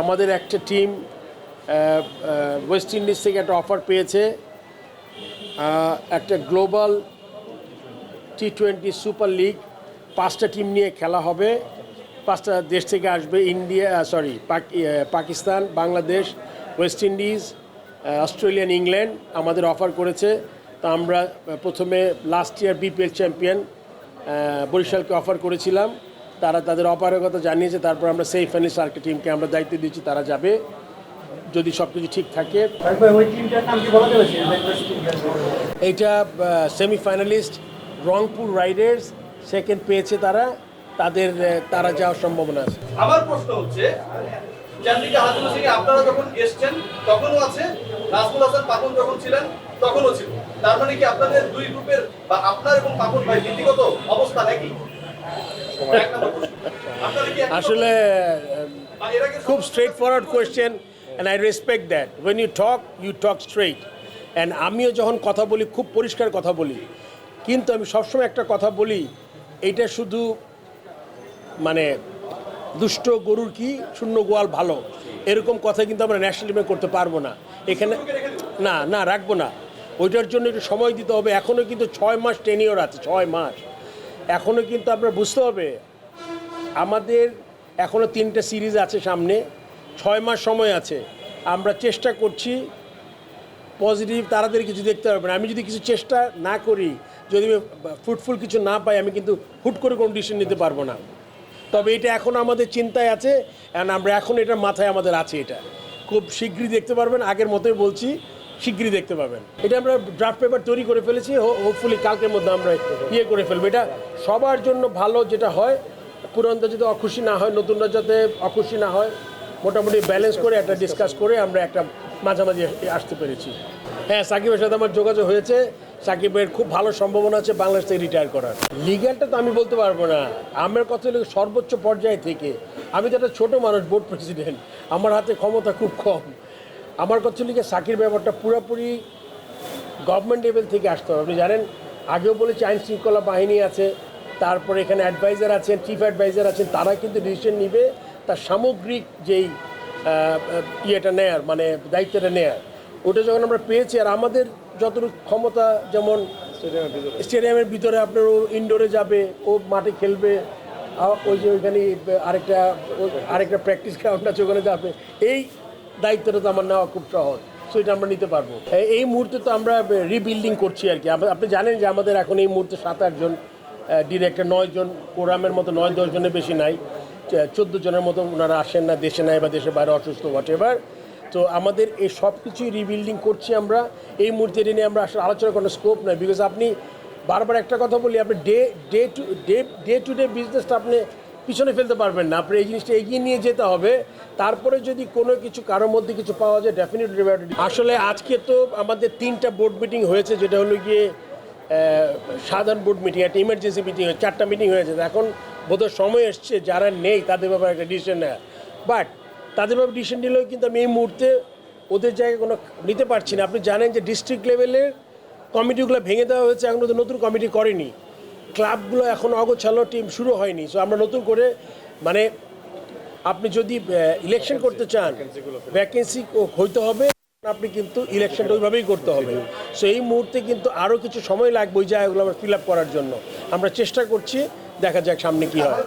আমাদের একটা team West Indies থেকে একটা অফার পেয়েছে একটা global T twenty super league পাঁচটা টিম নিয়ে খেলা হবে। পাঁচটা দেশ থেকে আসবে India sorry Pakistan Bangladesh West Indies Australian England আমাদের অফার করেছে। তা আমরা প্রথমে লাস্ট ইয়ার বিপিএল চ্যাম্পিয়ন বরিশালকে অফার করেছিলাম। তারা তাদের অপারগতা জানিয়েছে তারপর আমরা সেই ফাইনালিস্ট আরেকটা টিমকে আমরা দায়িত্ব দিয়েছি তারা যাবে। যদি সব কিছু ঠিক থাকে। তারপরে ওই টিমটার নাম কি বলা যাবে? এইটা সেমিফাইনালিস্ট রংপুর রাইডার্স সেকেন্ড পেয়েছে তারা। তাদের তারা যাওয়ার সম্ভাবনা আছে। আমার প্রশ্ন হচ্ছে চান্দিকা হাজুর সিং আপনারা যখন এসছেন তখনও আছে? নাজমুল হাসান পাপন যখন ছিলেন তখনও ছিল। তার মানে কি আপনাদের দুই গ্রুপের বা আপনার এবং পাপন ভাই নীতিগত অবস্থা নাকি? আসলে আগে খুব straight forward question and I respect that when you talk you talk straight and আমিও যখন কথা বলি, খুব পরিষ্কার কথা বলি। কিন্তু আমি সবসময় একটা কথা বলি এটা শুধু মানে দুষ্ট গরুর কি শূন্য গোয়াল ভালো? এরকম কথা কিন্তু আমরা ন্যাশনাল টিমে করতে পারব না। এখানে, না না, রাখব না। ওইটার জন্য একটু সময় দিতে হবে। এখনও কিন্তু ছয় মাস টেনিওর আছে, ছয় মাস। এখনও কিন্তু আপনার বুঝতে হবে, আমাদের এখনও তিনটে সিরিজ আছে সামনে, ছয় মাস সময় আছে। আমরা চেষ্টা করছি পজিটিভ তাড়াতাড়ি কিছু দেখতে পারবে না। আমি যদি কিছু চেষ্টা না করি, যদি ফ্রুটফুল কিছু না পাই, আমি কিন্তু হুট করে কোনো ডিসিশন নিতে পারব না। তবে এটা এখন আমাদের চিন্তায় আছে অ্যান্ড আমরা এখন এটা মাথায় আমাদের আছে এটা। খুব শীঘ্রই দেখতে পারবেন, আগের মতোই বলছি। শীঘ্রই দেখতে পাবেন। এটা আমরা ড্রাফট পেপার তৈরি করে ফেলেছি হোপফুলি কালকের মধ্যে আমরা ইয়ে করে ফেলব। এটা সবার জন্য ভালো যেটা হয়, পুরনরা যাতে অখুশি না হয়, নতুনরা যাতে অখুশি না হয়, মোটামুটি ব্যালেন্স করে একটা ডিসকাস করে আমরা একটা মাঝামাঝি আসতে পেরেছি। হ্যাঁ সাকিবের সাথে আমার যোগাযোগ হয়েছে। সাকিবের খুব ভালো সম্ভাবনা আছে বাংলাদেশ থেকে রিটায়ার করার। লিগ্যালটা তো আমি বলতে পারব না। আমার কথা হলো সর্বোচ্চ পর্যায়ে থেকে। আমি তো একটা ছোটো মানুষ বোর্ড প্রেসিডেন্ট আমার হাতে ক্ষমতা খুব কম। আমার কথা গিয়ে সাকির ব্যাপারটা পুরোপুরি গভর্নমেন্ট লেভেল থেকে আসতে হবে। আপনি জানেন আগেও বলেছি আইন শৃঙ্খলা বাহিনী আছে তারপরে এখানে অ্যাডভাইজার আছেন চিফ অ্যাডভাইজার আছেন তারা কিন্তু ডিসিশন নিবে তার সামগ্রিক যেই ইয়েটা নেয়ার মানে দায়িত্বটা নেয়ার। ওটা যখন আমরা পেয়েছি আর আমাদের যতটুকু ক্ষমতা যেমন স্টেডিয়ামের ভিতরে। আপনার ও ইনডোরে যাবে ও মাঠে খেলবে ওই যে ওইখানে আরেকটা আরেকটা প্র্যাকটিস গ্রাউন্ড আছে ওখানে যাবে। এই দায়িত্বটা তো আমার নেওয়া খুব সহজ সো এটা আমরা নিতে পারব। এই মুহূর্তে তো আমরা রিবিল্ডিং করছি আর কি। আপ- আপনি জানেন যে আমাদের এখন এই মুহূর্তে সাত আটজন ডিরেক্টর নয় জন কোরামের মতো নয়, দশ জনের বেশি নাই। চোদ্দ জনের মতো ওনারা আসেন না, দেশে নাই বা দেশের বাইরে অসুস্থ হোয়াট এভার তো আমাদের এই সব কিছুই রিবিল্ডিং করছি আমরা। এই মুহূর্তে এটা নিয়ে আমরা আসলে আলোচনা করার স্কোপ নাই বিকজ আপনি বারবার একটা কথা বলি, আপনি day day to day day to day বিজনেসটা আপনি পিছনে ফেলতে পারবেন না। আপনি এই জিনিসটা এগিয়ে নিয়ে যেতে হবে। তারপরে যদি কোনো কিছু কারোর মধ্যে কিছু পাওয়া যায় ডেফিনেটলি আসলে আজকে তো আমাদের তিনটা বোর্ড মিটিং হয়েছে, যেটা হলো গিয়ে সাধারণ বোর্ড মিটিং একটা ইমার্জেন্সি মিটিং চারটা মিটিং হয়েছে। এখন বোধহয় সময় এসছে, যারা নেই, তাদের ব্যাপারে একটা ডিসিশন নেয় বাট তাদের ব্যাপারে ডিসিশন নিলেও কিন্তু আমি এই মুহূর্তে ওদের জায়গায় কোনো নিতে পারছি না। আপনি জানেন যে ডিস্ট্রিক্ট লেভেলের কমিটিগুলো ভেঙে দেওয়া হয়েছে, এখন নতুন কমিটি করেনি। ক্লাবগুলো এখন অগোছালো টিম শুরু হয়নি। সো আমরা নতুন করে মানে আপনি যদি ইলেকশন করতে চান ভ্যাকেন্সি হইতে হবে, আপনি কিন্তু ইলেকশনটা ওইভাবেই করতে হবে। সো এই মুহূর্তে কিন্তু আরও কিছু সময় লাগবে ওই জায়গাগুলো আমরা ফিল আপ করার জন্য। আমরা চেষ্টা করছি, দেখা যাক সামনে কী হয়।